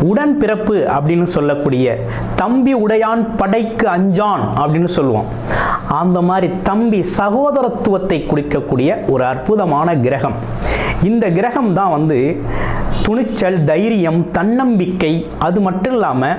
உடன் பிறப்பு அப்படின்னு சொல்லக்கூடிய தம்பி உடையான் படைக்கு அஞ்சான் அப்படின்னு சொல்லுவோம். அந்த மாதிரி தம்பி சகோதரத்துவத்தை குறிக்கக்கூடிய ஒரு அற்புதமான கிரகம். இந்த கிரகம் தான் வந்து துணிச்சல் தைரியம் தன்னம்பிக்கை அது மட்டும் இல்லாமல்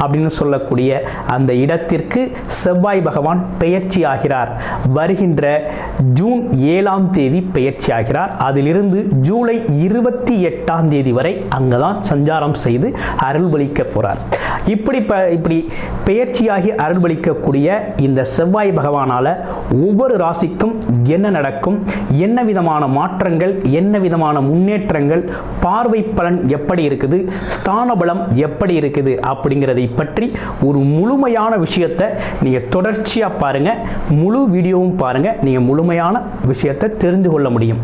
அப்படின்னு சொல்லக்கூடிய அந்த இடத்திற்கு செவ்வாய் பகவான் பெயர்ச்சி ஆகிறார் வருகின்ற ஜூன் ஏழாம் தேதி பெயர்ச்சி ஆகிறார் அதிலிருந்து ஜூலை இருபத்தி எட்டாம் தேதி வரை அங்கே தான் சஞ்சாரம் செய்து அருள்பளிக்க போகிறார் இப்படி ப இப்படி பெயர்ச்சியாகி அருள்பளிக்கக்கூடிய இந்த செவ்வாய் பகவானால் ஒவ்வொரு ராசிக்கும் என்ன நடக்கும்? என்ன விதமான மாற்றங்கள்? என்ன விதமான முன்னேற்றங்கள்? பார்வை பலன் எப்படி இருக்குது? ஸ்தான பலம் எப்படி இருக்குது? அப்படிங்கிறதை பற்றி ஒரு முழுமையான விஷயத்தை நீங்கள் தொடர்ச்சியாக பாருங்கள் முழு வீடியோவும் பாருங்கள் நீங்கள் முழுமையான விஷயத்தை தெரிந்து கொள்ள முடியும்.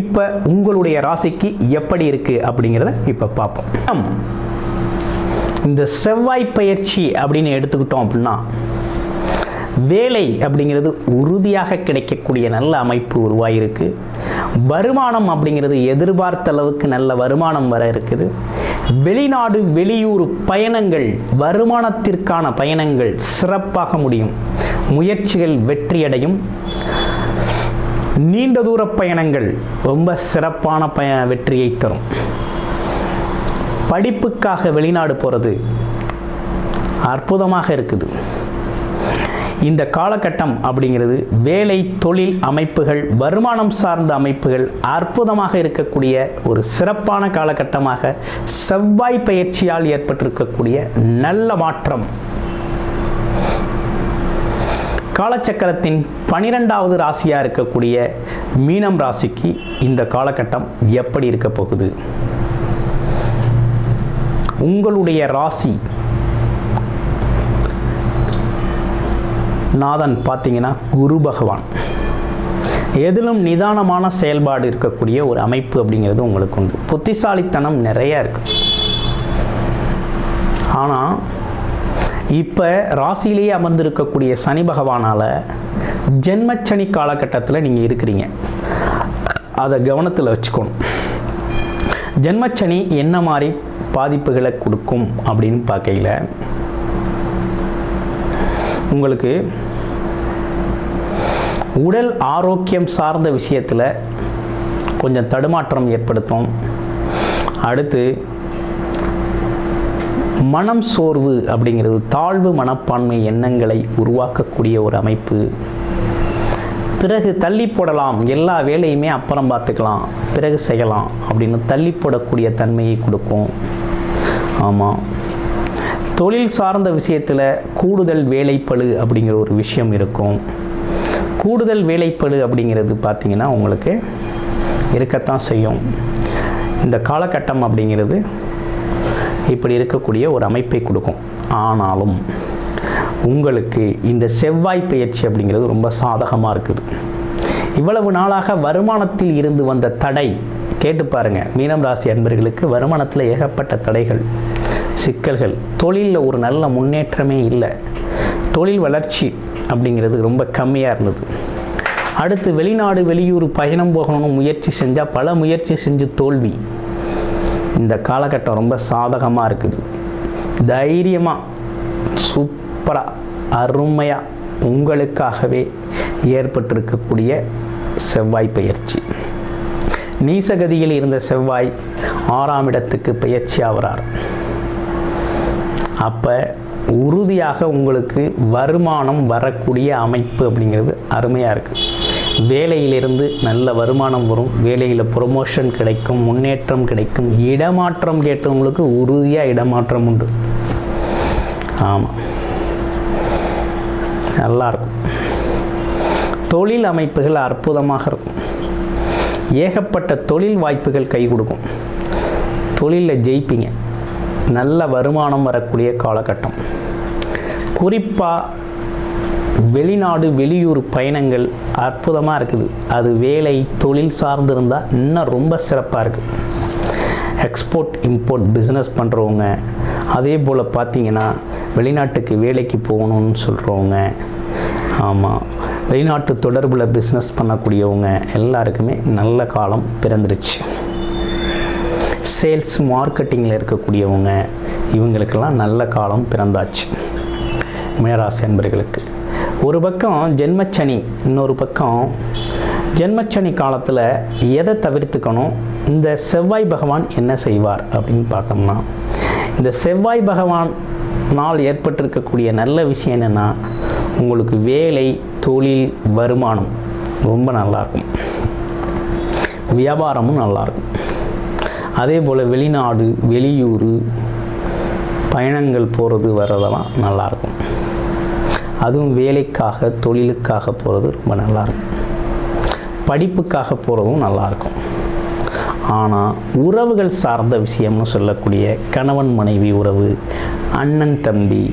இப்போ உங்களுடைய ராசிக்கு எப்படி இருக்குது அப்படிங்கிறத இப்போ பார்ப்போம். இந்த செவ்வாய் பயிற்சி அப்படின்னு எடுத்துக்கிட்டோம் அப்படின்னா வேலை அப்படிங்கிறது உறுதியாக கிடைக்கக்கூடிய நல்ல அமைப்பு உருவாகிருக்கு வருமானம் அப்படிங்கிறது எதிர்பார்த்த அளவுக்கு நல்ல வருமானம் வர இருக்குது. வெளிநாடு வெளியூர் பயணங்கள் வருமானத்திற்கான பயணங்கள் சிறப்பாக முடியும். முயற்சிகள் வெற்றியடையும். நீண்ட தூர பயணங்கள் ரொம்ப சிறப்பான பய வெற்றியை தரும். படிப்புக்காக வெளிநாடு போகிறது அற்புதமாக இருக்குது. இந்த காலகட்டம் அப்படிங்கிறது வேலை தொழில் அமைப்புகள் வருமானம் சார்ந்த அமைப்புகள் அற்புதமாக இருக்கக்கூடிய ஒரு சிறப்பான காலகட்டமாக செவ்வாய் பயிற்சியால் ஏற்பட்டிருக்கக்கூடிய நல்ல மாற்றம். காலச்சக்கரத்தின் பனிரெண்டாவது ராசியாக இருக்கக்கூடிய மீனம் ராசிக்கு இந்த காலகட்டம் எப்படி இருக்க போகுது? உங்களுடைய ராசி நாதன் பார்த்தீங்கன்னா குரு பகவான். எதிலும் நிதானமான செயல்பாடு இருக்கக்கூடிய ஒரு அமைப்பு அப்படிங்கிறது உங்களுக்கு உண்டு. புத்திசாலித்தனம் நிறைய இருக்கு. ஆனால் இப்போ ராசியிலேயே அமர்ந்திருக்கக்கூடிய சனி பகவானால் ஜென்மச்சனி காலகட்டத்தில் நீங்கள் இருக்கிறீங்க. அதை கவனத்தில் வச்சுக்கணும். ஜென்மச்சனி என்ன மாதிரி பாதிப்புகளை கொடுக்கும் அப்படின்னு பார்க்கையில் உங்களுக்கு உடல் ஆரோக்கியம் சார்ந்த விஷயத்தில் கொஞ்சம் தடுமாற்றம் ஏற்படுத்தும். அடுத்து மனம் சோர்வு அப்படிங்கிறது தாழ்வு மனப்பான்மை எண்ணங்களை உருவாக்கக்கூடிய ஒரு அமைப்பு. பிறகு தள்ளி போடலாம். எல்லா வேலையுமே அப்புறம் பார்த்துக்கலாம். பிறகு செய்யலாம் அப்படின்னு தள்ளி போடக்கூடிய தன்மையை கொடுக்கும். ஆமாம் தொழில் சார்ந்த விஷயத்தில் கூடுதல் வேலைப்பளு அப்படிங்கிற ஒரு விஷயம் இருக்கும். கூடுதல் வேலைப்பளு அப்படிங்கிறது பார்த்திங்கன்னா உங்களுக்கு இருக்கத்தான் செய்யும். இந்த காலகட்டம் அப்படிங்கிறது இப்படி இருக்கக்கூடிய ஒரு அமைப்பை கொடுக்கும். ஆனாலும் உங்களுக்கு இந்த செவ்வாய் பயிற்சி அப்படிங்கிறது ரொம்ப சாதகமாக இருக்குது. இவ்வளவு நாளாக வருமானத்தில் இருந்து வந்த தடை கேட்டு பாருங்கள் மீனம் ராசி அன்பர்களுக்கு வருமானத்தில் ஏகப்பட்ட தடைகள். சிக்கல்கள். தொழிலில் ஒரு நல்ல முன்னேற்றமே இல்லை. தொழில் வளர்ச்சி அப்படிங்கிறது ரொம்ப கம்மியாக இருந்தது. அடுத்து வெளிநாடு வெளியூர் பயணம் போகணும்னு முயற்சி செஞ்சால் பல முயற்சி செஞ்சு தோல்வி. இந்த காலகட்டம் ரொம்ப சாதகமாக இருக்குது. தைரியமாக சூப்பராக அருமையாக உங்களுக்காகவே ஏற்பட்டிருக்கக்கூடிய செவ்வாய் பயிற்சி நீசகதியில் இருந்த செவ்வாய் ஆறாம் இடத்துக்கு பயிற்சி ஆகிறார் அப்போ உறுதியாக உங்களுக்கு வருமானம் வரக்கூடிய அமைப்பு அப்படிங்கிறது அருமையாக இருக்குது வேலையிலிருந்து நல்ல வருமானம் வரும். வேலையில் ப்ரொமோஷன் கிடைக்கும் முன்னேற்றம் கிடைக்கும். இடமாற்றம் கேட்டவங்களுக்கு உறுதியாக இடமாற்றம் உண்டு. ஆமாம் நல்லாயிருக்கும் தொழில் அமைப்புகள் அற்புதமாக இருக்கும். ஏகப்பட்ட தொழில் வாய்ப்புகள் கை கொடுக்கும். தொழிலில் ஜெயிப்பீங்க. நல்ல வருமானம் வரக்கூடிய காலகட்டம். குறிப்பாக வெளிநாடு வெளியூர் பயணங்கள் அற்புதமாக இருக்குது. அது வேலை தொழில் சார்ந்திருந்தால் இன்னும் ரொம்ப சிறப்பாக இருக்குது எக்ஸ்போர்ட் இம்போர்ட் பிஸ்னஸ் பண்ணுறவங்க அதே போல் பார்த்தீங்கன்னா வெளிநாட்டுக்கு வேலைக்கு போகணும்னு சொல்கிறவங்க ஆமாம் வெளிநாட்டு தொடர்பில் பிஸ்னஸ் பண்ணக்கூடியவங்க எல்லாருக்குமே நல்ல காலம் பிறந்துருச்சு. சேல்ஸ் மார்க்கெட்டிங்கில் இருக்கக்கூடியவங்க இவங்களுக்கெல்லாம் நல்ல காலம் பிறந்தாச்சு. மீனராசி அன்பர்களுக்கு. ஒரு பக்கம் ஜென்மச்சனி இன்னொரு பக்கம் ஜென்மச்சனி காலத்தில் எதை தவிர்த்துக்கணும்? இந்த செவ்வாய் பகவான் என்ன செய்வார் அப்படின்னு பார்த்தோம்னா இந்த செவ்வாய் பகவான் நாள் ஏற்பட்டிருக்கக்கூடிய நல்ல விஷயம் என்னென்னா உங்களுக்கு வேலை தொழில் வருமானம் ரொம்ப நல்லாயிருக்கும் வியாபாரமும் நல்லாயிருக்கும் அதே போல் வெளிநாடு வெளியூர் பயணங்கள் போகிறது வர்றதெல்லாம் நல்லாயிருக்கும் அதுவும் வேலைக்காக தொழிலுக்காக போகிறது ரொம்ப நல்லாயிருக்கும் படிப்புக்காக போகிறதும் நல்லாயிருக்கும் ஆனால் உறவுகள் சார்ந்த விஷயம்னு சொல்லக்கூடிய கணவன் மனைவி உறவு அண்ணன் தம்பி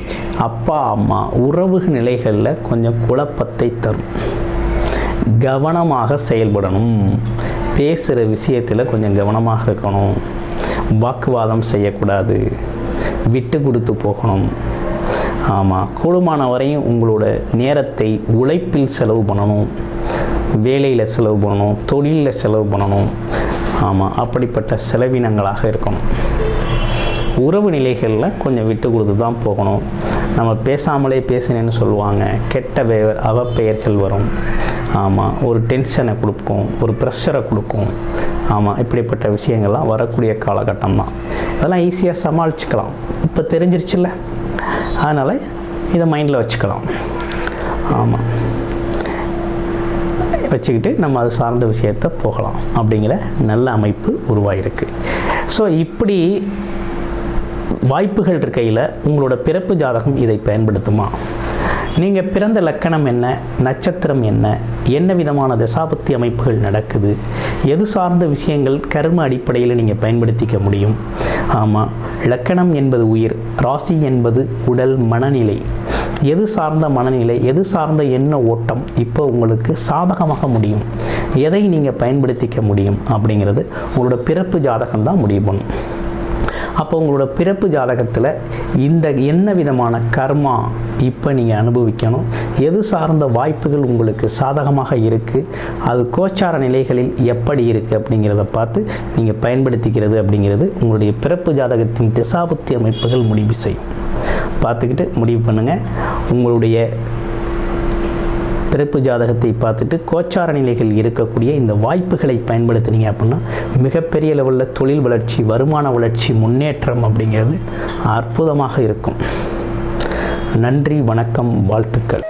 அப்பா அம்மா உறவு நிலைகளில் கொஞ்சம் குழப்பத்தை தரும். கவனமாக செயல்படணும். பேசுகிற விஷயத்தில் கொஞ்சம் கவனமாக இருக்கணும். வாக்குவாதம் செய்யக்கூடாது. விட்டு கொடுத்து போகணும். ஆமாம் கூடுமான வரையும் உங்களோட நேரத்தை உழைப்பில் செலவு பண்ணணும். வேலையில் செலவு பண்ணணும். தொழிலில் செலவு பண்ணணும். ஆமாம் அப்படிப்பட்ட செலவினங்களாக இருக்கணும். உறவு நிலைகளில் கொஞ்சம் விட்டு கொடுத்து தான் போகணும். நம்ம பேசாமலே பேசினேன்னு சொல்லுவாங்க. கெட்ட பெயர் அவப்பெயர்கள் வரும். ஆமாம் ஒரு டென்ஷனை கொடுக்கும் ஒரு ப்ரெஷரை கொடுக்கும். ஆமாம் இப்படிப்பட்ட விஷயங்கள்லாம் வரக்கூடிய காலகட்டம் தான் இதெல்லாம் ஈஸியாக சமாளிச்சுக்கலாம். இப்போ தெரிஞ்சிருச்சுல்ல? அதனால் இதை மைண்டில் வச்சுக்கலாம். ஆமாம் வச்சுக்கிட்டு நம்ம அது சார்ந்த விஷயத்த போகலாம். அப்படிங்கிற நல்ல அமைப்பு உருவாயிருக்கு. ஸோ இப்படி வாய்ப்புகள் இருக்கையில் உங்களோட பிறப்பு ஜாதகம் இதை பயன்படுத்துமா? நீங்கள் பிறந்த லக்கணம் என்ன? நட்சத்திரம் என்ன? என்ன விதமான தசாபத்தி அமைப்புகள் நடக்குது? எது சார்ந்த விஷயங்கள் கர்ம அடிப்படையில் நீங்கள் பயன்படுத்திக்க முடியும்? ஆமாம் லக்கணம் என்பது உயிர் ராசி என்பது உடல் மனநிலை. எது சார்ந்த மனநிலை எது சார்ந்த எண்ண ஓட்டம் இப்போ உங்களுக்கு சாதகமாக முடியும். எதை நீங்கள் பயன்படுத்திக்க முடியும்? அப்படிங்கிறது உங்களோட பிறப்பு ஜாதகம் தான் முடிவு பண்ணும். அப்போ உங்களோட பிறப்பு ஜாதகத்தில் இந்த என்ன விதமான கர்மா இப்போ நீங்கள் அனுபவிக்கணும்? எது சார்ந்த வாய்ப்புகள் உங்களுக்கு சாதகமாக இருக்குது அது கோச்சார நிலைகளில் எப்படி இருக்குது அப்படிங்கிறத பார்த்து நீங்கள் பயன்படுத்திக்கிறது அப்படிங்கிறது உங்களுடைய பிறப்பு ஜாதகத்தின் திசாபுத்தி அமைப்புகள் முடிவு செய்யும். பார்த்துக்கிட்டு முடிவு பண்ணுங்கள் உங்களுடைய பிறப்பு ஜாதகத்தை பார்த்துட்டு கோச்சார நிலைகள் இருக்கக்கூடிய இந்த வாய்ப்புகளை பயன்படுத்தினீங்க அப்படின்னா மிகப்பெரிய லெவலில் தொழில் வளர்ச்சி வருமான வளர்ச்சி முன்னேற்றம் அப்படிங்கிறது அற்புதமாக இருக்கும். நன்றி வணக்கம் வாழ்த்துக்கள்.